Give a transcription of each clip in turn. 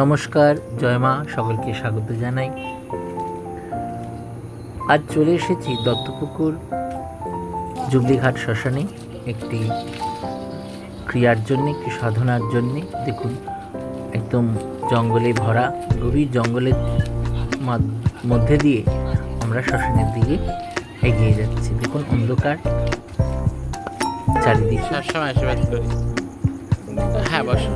নমস্কার, জয় মা, সকলকে স্বাগত জানাই। আজ চলে এসেছি দত্তপুকুর, জুবলিঘাট শ্মশানে একটি ক্রিয়ার জন্য, একটি সাধনার জন্য। দেখুন, একদম জঙ্গলে ভরা, গভীর জঙ্গলের মধ্যে দিয়ে আমরা শ্মশানের দিকে এগিয়ে যাচ্ছি। দেখুন, অন্ধকার চারিদিকে। হ্যাঁ বসো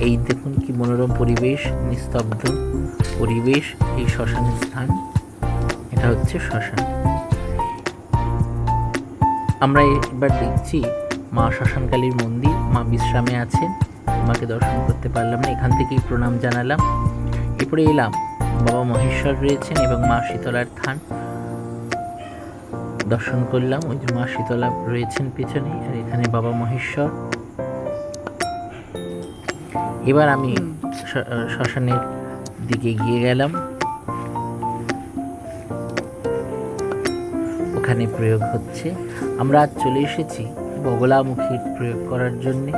এই দেখুন কি মনোরম পরিবেশ, নিস্তব্ধ পরিবেশ, এই শ্মশানের স্থান। এটা হচ্ছে শ্মশান। আমরা এবার দেখছি মা শ্মশানকালীর মন্দির। মা বিশ্রামে আছেন। মাকে দর্শন করতে পারলাম না। এখান থেকেই প্রণাম জানালাম। এরপরে এলাম। বাবা মহেশ্বর রয়েছেন এবং মা শীতলার থান। দর্শন করলাম। ওই যে মা শীতলা রয়েছেন পেছনে। আর এখানে বাবা মহেশ্বর। এবার আমি শ্মশানের দিকে গিয়ে গেলাম। ওখানে প্রয়োগ হচ্ছে। আমরা আজ চলে এসেছি বগলামুখীর প্রয়োগ করার জন্যে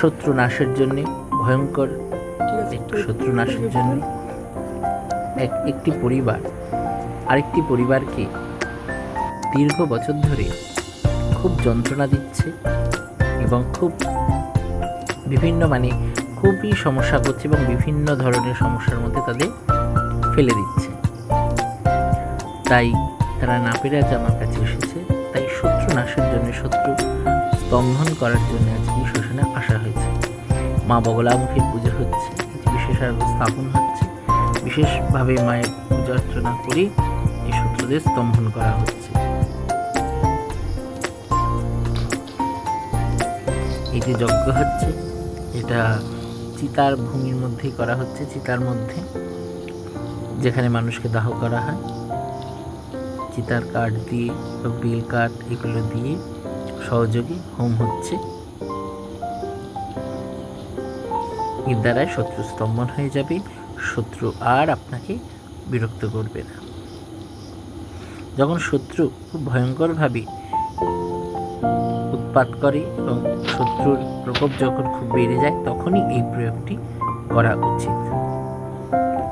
শত্রু নাশের জন্যে, ভয়ঙ্কর শত্রু নাশের জন্য। এক, একটি পরিবার, আরেকটি পরিবারকে দীর্ঘ বছর ধরে খুব যন্ত্রণা দিচ্ছে এবং খুব বিভিন্ন মানে খুবই সমস্যা করছে এবং বিভিন্ন ধরনের সমস্যার মধ্যে তাদের ফেলে দিচ্ছে। তাই তারা না পেরে আজ আমার কাছে এসেছে। তাই শত্রু নাশের জন্য, শত্রু স্তম্ভন করার জন্য আজকে শ্মশানে আসা হয়েছে। মা বগলামুখীর পুজো হচ্ছে, বিশেষ আরও স্থাপন হচ্ছে। বিশেষভাবে মায়ের পূজা অর্চনা করে এই শত্রুদের স্তম্ভন করা হচ্ছে। এই যে যজ্ঞ হচ্ছে এটা চিতার ভূমির মধ্যেই করা হচ্ছে, চিতার মধ্যে যেখানে মানুষকে দাহ করা হয়। চিতার কাঠ দিয়ে বা বেল কাঠ এগুলো দিয়ে সহযোগী হোম হচ্ছে। এর দ্বারাই শত্রু স্তম্ভন হয়ে যাবে, শত্রু আর আপনাকে বিরক্ত করবে না। যখন শত্রু খুব ভয়ঙ্করভাবে উৎপাত করে এবং শত্রুর প্রকোপ যখন খুব বেড়ে যায়, তখনই এই প্রয়োগটি করা উচিত।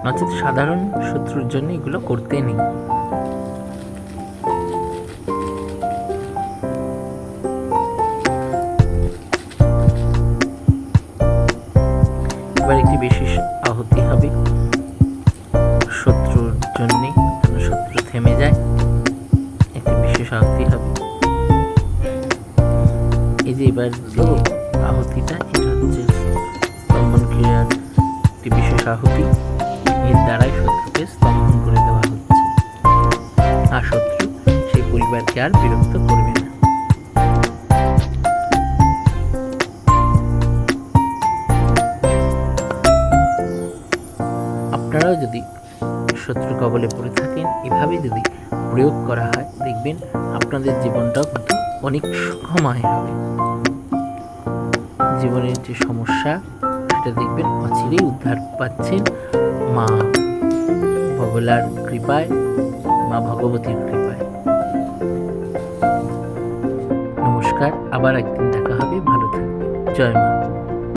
নচেত সাধারণ শত্রুর জন্য এগুলো করতে নেই। এবার একটি বিশেষ আহুতি হবে। শত্রুর জন্যে শত্রু থেমে যায়। একটি বিশেষ আহুতি হবে। এই যে এবার আহুতিটা, এটা হচ্ছে স্তম্ভন ক্রিয়ার একটি বিশেষ আহুতি। এর দ্বারাই শত্রুকে স্তম্ভন করে দেওয়া হচ্ছে। আর শত্রু সেই পরিবারকে আর বিরক্ত করবে না। আপনারাও যদি শত্রু কবলে পড়ে থাকেন, এভাবে যদি প্রয়োগ করা হয়, দেখবেন আপনাদের জীবনটাও কিন্তু অনেক সুখময় হবে। জীবনের যে সমস্যা, সেটা দেখবেন অচিরেই উদ্ধার পাচ্ছেন মা ভগলার কৃপায়, মা ভগবতীর কৃপায়। নমস্কার, আবার একদিন দেখা হবে। ভালো থাকবে জয় মা।